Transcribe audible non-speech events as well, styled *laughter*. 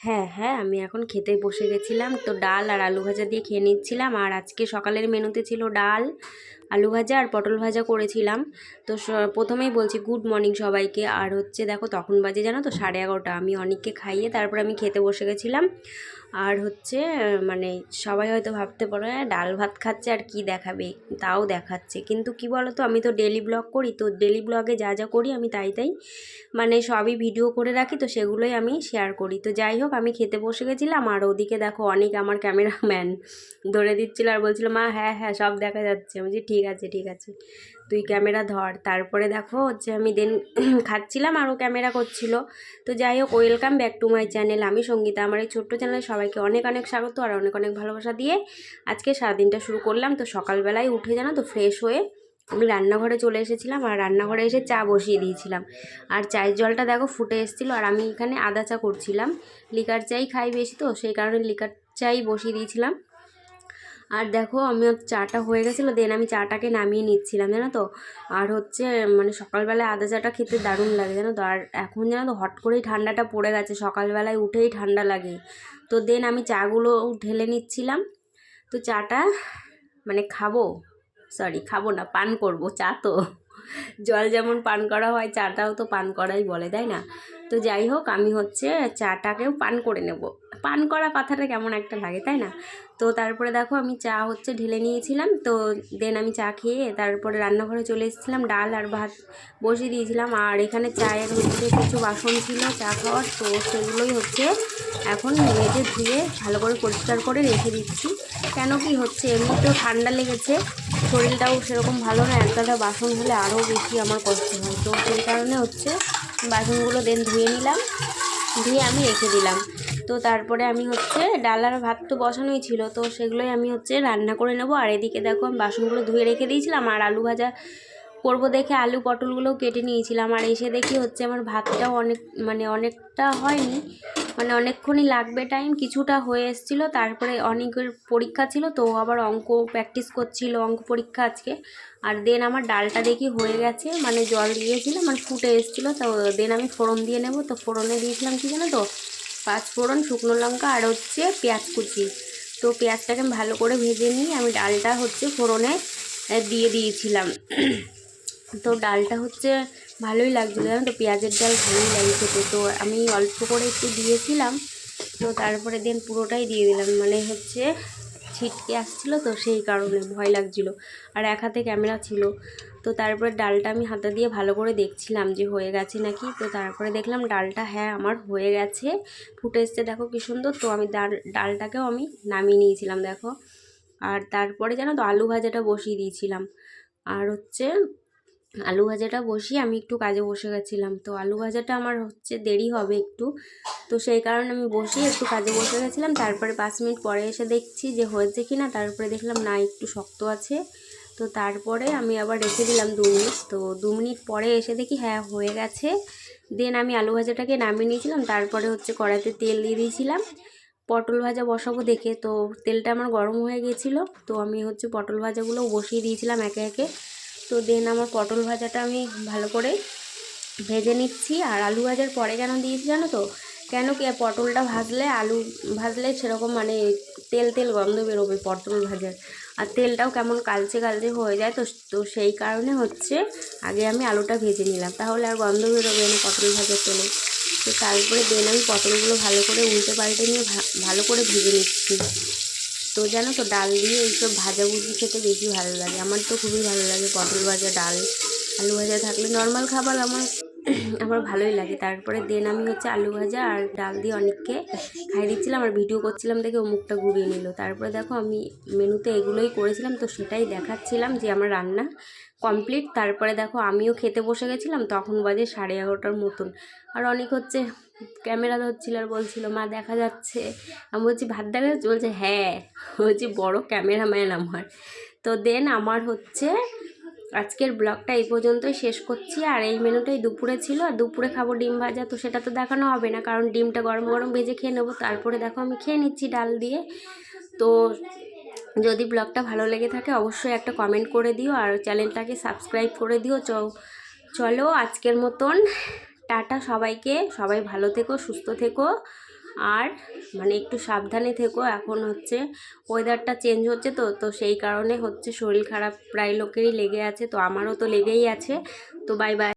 হ্যাঁ হ্যাঁ আমি এখন খেতে বসে গেছিলাম। তো ডাল আর আলু ভাজা দিয়ে খেয়ে নিচ্ছিলাম। আর আজকে সকালের মেনুতে ছিল ডাল, আলু ভাজা আর পটল ভাজা করেছিলাম। তো প্রথমেই বলছি গুড মর্নিং সবাইকে। আর হচ্ছে দেখো তখন বাজে জানো তো, সাড়ে এগারোটা। আমি অনেককে খাইয়ে তারপর আমি খেতে বসে গেছিলাম। আর হচ্ছে মানে সবাই হয়তো ভাবতে পারো "হ্যাঁ, ডাল ভাত খাচ্ছে আর কি দেখাবে? তাও দেখাচ্ছে। কিন্তু কি বলো তো আমি তো ডেলি ব্লগ করি তো ডেলি ব্লগে যা যা করি আমি তাই তাই মানে সবই ভিডিও করে রাখি তো সেগুলোই আমি শেয়ার করি। তো যাই হোক আমি খেতে বসে গেছিলাম আর ওদিকে দেখো অনেক আমার ক্যামেরাম্যান ধরে দিচ্ছিল আর বলছিল মা হ্যাঁ হ্যাঁ সব দেখা যাচ্ছে। আমি বলছি ঠিক আছে ঠিক আছে। তুই ক্যামেরা ধর। তারপরে দেখো হচ্ছে আমি দেন *clears throat* খাচ্ছিলাম আরও ক্যামেরা করছিল। তো যাই হোক welcome back to my channel আমি সঙ্গীতা, আমার এই ছোট্ট চ্যানেলে সবাইকে অনেক অনেক স্বাগত আর অনেক অনেক ভালোবাসা দিয়ে আজকে সারাদিনটা শুরু করলাম। তো সকালবেলায় উঠে জানো তো ফ্রেশ হয়ে আমি রান্নাঘরে চলে এসেছিলাম আর রান্নাঘরে এসে চা বসিয়ে দিয়েছিলাম। আর চায়ের জলটা দেখো ফুটে এসেছিল আর আমি এখানে আদা চা করছিলাম। লিকার চাই খাই বেশি তো, সেই কারণে লিকার চাই বসিয়ে দিয়েছিলাম। আর দেখো আমি চাটা হয়ে গেছিল দেন আমি চাটাকে নামিয়ে নিচ্ছিলাম, জানো তো? আর হচ্ছে মানে সকালবেলায় আদা চাটা খেতে দারুণ লাগে, জানো তো? আর এখন জানো তো, হট করেই ঠান্ডাটা পড়ে গেছে, সকালবেলায় উঠেই ঠান্ডা লাগে। তো দেন আমি চাগুলো ঢেলে নিচ্ছিলাম। তো চাটা মানে খাব? সরি খাব না, পান করব, চা তো। জল যেমন পান করা হয়, চাটাও তো পান করাই বলে, তাই না? তো যাই হোক, আমি হচ্ছে চাটাকেও পান করে নেব। পান করা কথাটা কেমন একটা লাগে, তাই না? তো তারপরে দেখো আমি চা হচ্ছে ঢেলে নিয়েছিলাম, তো দেন আমি চা খেয়ে তারপরে রান্নাঘরে চলে এসেছিলাম, ডাল আর ভাত বসিয়ে দিয়েছিলাম। আর এখানে চায়ের হচ্ছে কিছু বাসন ছিল, চা খাওয়ার, তো সেগুলোই হচ্ছে এখন মেজে ধুয়ে ভালো করে পরিষ্কার করে রেখে দিচ্ছি। কেন কি হচ্ছে, এমনিতেও ঠান্ডা লেগেছে, শরীরটাও সেরকম ভালো না এক গাদা বাসন হলে আরও বেশি আমার কষ্ট হয়। তো সেই কারণে হচ্ছে বাসনগুলো দেন ধুয়ে নিলাম, ধুয়ে আমি রেখে দিলাম। তো তারপরে আমি হচ্ছে ডাল আর ভাত তো বসানোই ছিল, তো সেগুলোই আমি হচ্ছে রান্না করে নেব। আর এদিকে দেখো আমি বাসনগুলো ধুয়ে রেখে দিয়েছিলাম, আর আলু ভাজা করব দেখে আলু পটলগুলোও কেটে নিয়েছিলাম। আর এসে দেখি হচ্ছে আমার ভাতটাও অনেক মানে অনেকটা হয়নি মানে অনেকক্ষণই লাগবে টাইম কিছুটা হয়ে এসেছিল। তারপরে অনেকের পরীক্ষা ছিল, তো আবার অঙ্ক প্র্যাকটিস করছিল, অঙ্ক পরীক্ষা আজকে। আর দেন আমার ডালটা দেখি হয়ে গেছে মানে জল দিয়েছিলাম মানে ফুটে এসেছিল, তো দেন আমি ফোড়ন দিয়ে নেব। তো ফোড়নে দিয়েছিলাম কি জানো তো? পাঁচ ফোড়ন, শুকনো লঙ্কা আর হচ্ছে পেঁয়াজ কুচি। তো পেঁয়াজটাকে আমি ভালো করে ভেজে নিয়ে আমি ডালটা হচ্ছে ফোড়নে দিয়ে দিয়েছিলাম। তো ডালটা হচ্ছে ভালোই লাগছিল জানো তো, পেঁয়াজের ডাল ভালোই লাগছে তো তো আমি অল্প করে একটু দিয়েছিলাম, তো তারপরে দেন পুরোটাই দিয়ে দিলাম। মানে হচ্ছে ছিটকে আসছিল, তো সেই কারণে ভয় লাগছিল। আর এক হাতে ক্যামেরা ছিল। তো তারপরে ডালটা আমি হাতে দিয়ে ভালো করে দেখছিলাম যে হয়ে গেছে নাকি। তো তারপরে দেখলাম ডালটা হ্যাঁ আমার হয়ে গেছে। ফুটে এসছে, দেখো কী সুন্দর। তো আমি ডাল, ডালটাকেও আমি নামিয়ে নিয়েছিলাম, দেখো। আর তারপরে জানো তো, আলু ভাজাটা বসিয়ে দিয়েছিলাম। আর হচ্ছে, আলু ভাজাটা বসিয়ে আমি একটু কাজে বসে গেছিলাম। তো আলু ভাজাটা আমার হচ্ছে দেরি হবে একটু। তো সেই কারণে আমি বসিয়ে একটু কাজে বসে গেছিলাম। তারপরে পাঁচ মিনিট পরে এসে দেখছি যে হয়েছে কি না তারপরে দেখলাম, না, একটু শক্ত আছে। তো তারপরে আমি আবার রেখে দিলাম দু মিনিট। তো দু মিনিট পরে এসে দেখি হ্যাঁ হয়ে গেছে। দেন আমি আলু ভাজাটাকে নামিয়ে নিয়েছিলাম। তারপরে হচ্ছে কড়াইতে তেল দিয়ে দিয়েছিলাম। পটল ভাজা বসাবো দেখে। তো তেলটা আমার গরম হয়ে গেছিল। তো আমি হচ্ছে পটল ভাজাগুলো বসিয়ে দিয়েছিলাম একে একে। তো দেন আমার পটল ভাজাটা আমি ভালো করে ভেজে নিচ্ছি। আর আলু ভাজার পরে কেন দিয়েছি, জানো তো কেন কি পটলটা ভাজলে আলু ভাজলে সেরকম মানে তেল তেল গন্ধ বেরোবে পটল ভাজার। আর তেলটাও কেমন কালচে কালচে হয়ে যায় তো তো সেই কারণে হচ্ছে আগে আমি আলুটা ভেজে নিলাম। তাহলে আর গন্ধ বেরোবে না পটল ভাজার তেলে। তো তারপরে দেন আমি পটলগুলো ভালো করে উল্টে পাল্টে নিয়ে ভালো করে ভেজে নিচ্ছি। তো জানো তো ডাল দিয়ে এইসব ভাজাভুজি খেতে বেশি ভালো লাগে। আমার তো খুবই ভালো লাগে পটল ভাজা, ডাল, আলু ভাজা থাকলে নর্মাল খাবার আমার আমার ভালোই লাগে। তারপরে দেন আমি হচ্ছে আলু ভাজা আর ডাল দিয়ে অনেককে খাই দিচ্ছিলাম আর ভিডিও করছিলাম দেখে ও মুখটা ঘুরিয়ে নিল। তারপরে দেখো আমি মেনুতে এগুলোই করেছিলাম তো সেটাই দেখাচ্ছিলাম যে আমার রান্না কমপ্লিট তারপরে দেখো আমিও খেতে বসে গেছিলাম, তখন বাজে সাড়ে এগারোটার মতন। আর অনেক হচ্ছে ক্যামেরা ধরছিল আর বলছিল, মা, দেখা যাচ্ছে। আমি বলছি, ভাত দেখা যাচ্ছে? বলছে হ্যাঁ। বলছি, বড় ক্যামেরাম্যান আমার। তো দেন আমার হচ্ছে আজকের ব্লগটা এই পর্যন্তই শেষ করছি। আর এই মেনুটাই দুপুরে ছিল, আর দুপুরে খাব ডিম ভাজা, তো সেটা তো দেখানো হবে না, কারণ ডিমটা গরম গরম ভেজে খেয়ে নেব। তারপরে দেখো আমি খেয়ে নিচ্ছি ডাল দিয়ে। তো যদি ব্লগটা ভালো লেগে থাকে, অবশ্যই একটা কমেন্ট করে দিও, আর চ্যানেলটাকে সাবস্ক্রাইব করে দিও। চলো আজকের মতন। টাটা সবাইকে, সবাই ভালো থেকো, সুস্থ থেকো। আর মানে একটু সাবধানে থেকো, এখন হচ্ছে ওয়েদারটা চেঞ্জ হচ্ছে তো তো সেই কারণে হচ্ছে শরীর খারাপ প্রায় লোকেরই লেগে আছে, তো আমারও তো লেগেই আছে, তো বাই বাই